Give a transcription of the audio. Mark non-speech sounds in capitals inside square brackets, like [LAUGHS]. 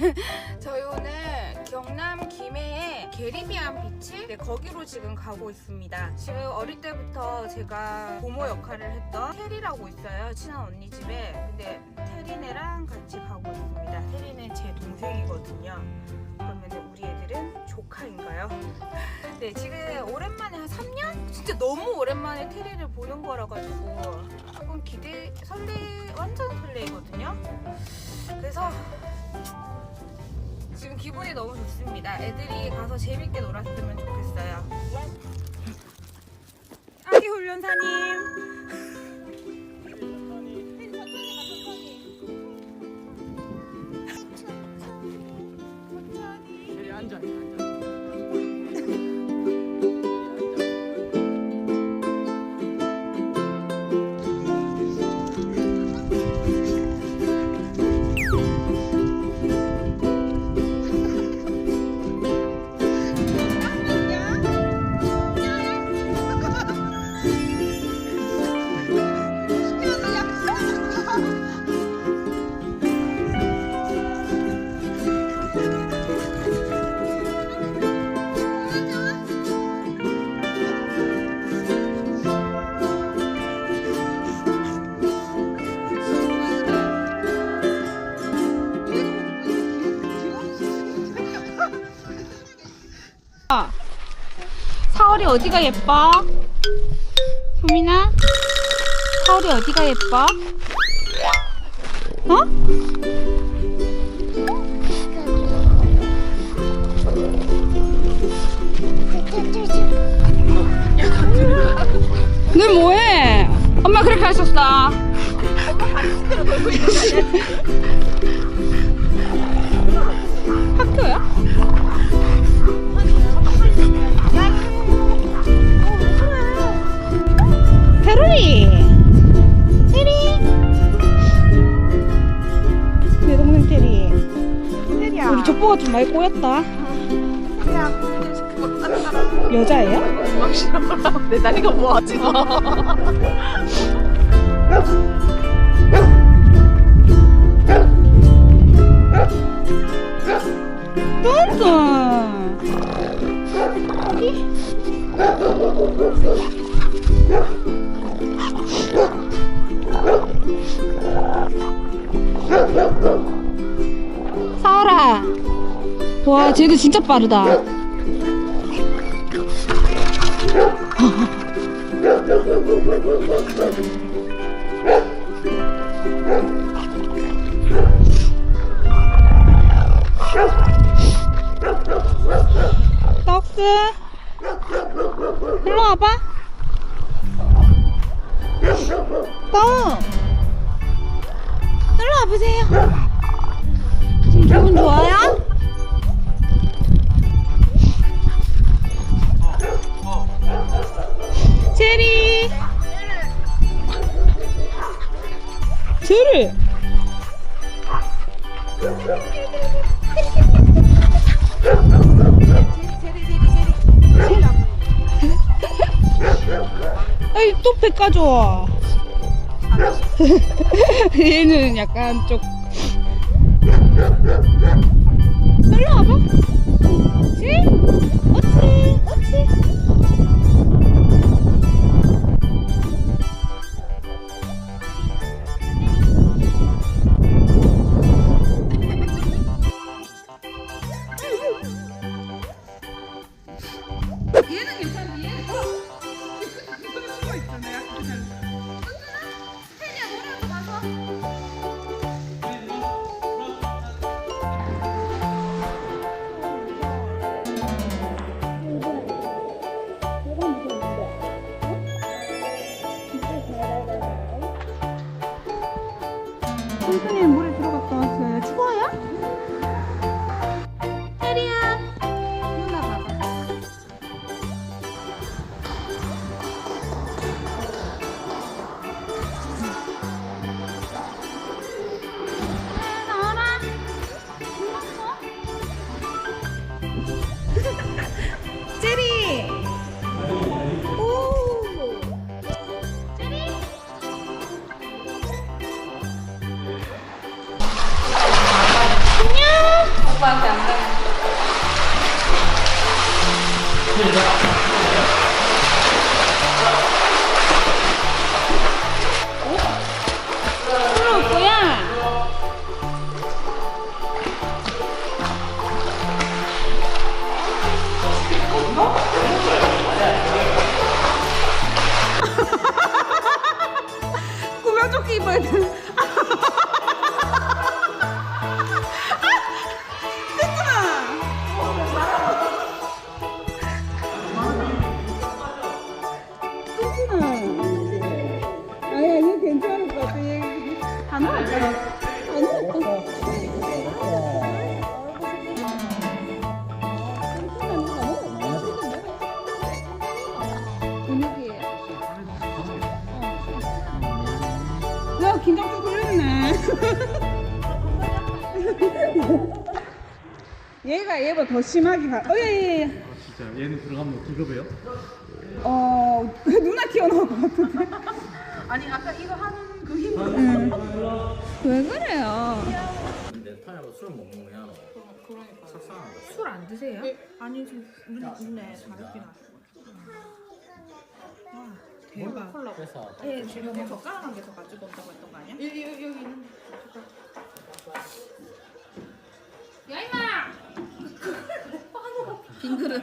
[LAUGHS] 저희 오늘 경남 김해의 게리비안 비치 네, 거기로 지금 가고 있습니다. 지금 어릴 때부터 제가 고모 역할을 했던 테리라고 있어요. 친한 언니 집에. 근데 테리네랑 같이 가고 있습니다. 테리는 제 동생이거든요. 그러면 우리 애들은 조카인가요? [LAUGHS] 네, 지금 오랜만에 한 3년? 진짜 너무 오랜만에 테리를 보는 거라 가지고 조금 기대, 설레, 완전 설레이거든요. 그래서 지금 기분이 너무 좋습니다. 애들이 가서 재밌게 놀았으면 좋겠어요. 아기 훈련사님. 여기 앉아 앉아 사월이 어디가 예뻐? 소민아? 사월이 어디가 예뻐? 어? 너 뭐해? 엄마 그렇게 하셨어. 많이 꼬였다. 여자예요? 내 나이가 뭐하지 너 뚱뚱! 사오라! 와, 쟤도 진짜 빠르다. 떡스 일로 와봐 떡 일로 와보세요 지금 기분 좋아요? 체리. 체리. 아이 또배 까줘 [LAUGHS] 얘는 약간 좀. 일로 와봐 선생님 물에 들어갔다 왔어요 추워요? 야 긴장 좀 풀렸네. 얘가 얘보다 더 심하게 가. 어, 예, 예, 예. 진짜 얘는 들어가면 기급해요? 어, [LAUGHS] 누나 튀어나올 것 같은데. 아니 아까 이거 하는 그 힘으로 왜 그래요? 근데 타냐로 술 먹는 거야 너 그러니까 sak상한 거 술 안 드세요? 아니 지금 눈 눈에 다르긴 하시고 와 대박 콜라 그래서 예 지금 뭐 젓가락 한개더 가지고 온다고 했던 거 아니야? 여기 여기 여기 있는데 야 임마! 빈 그릇.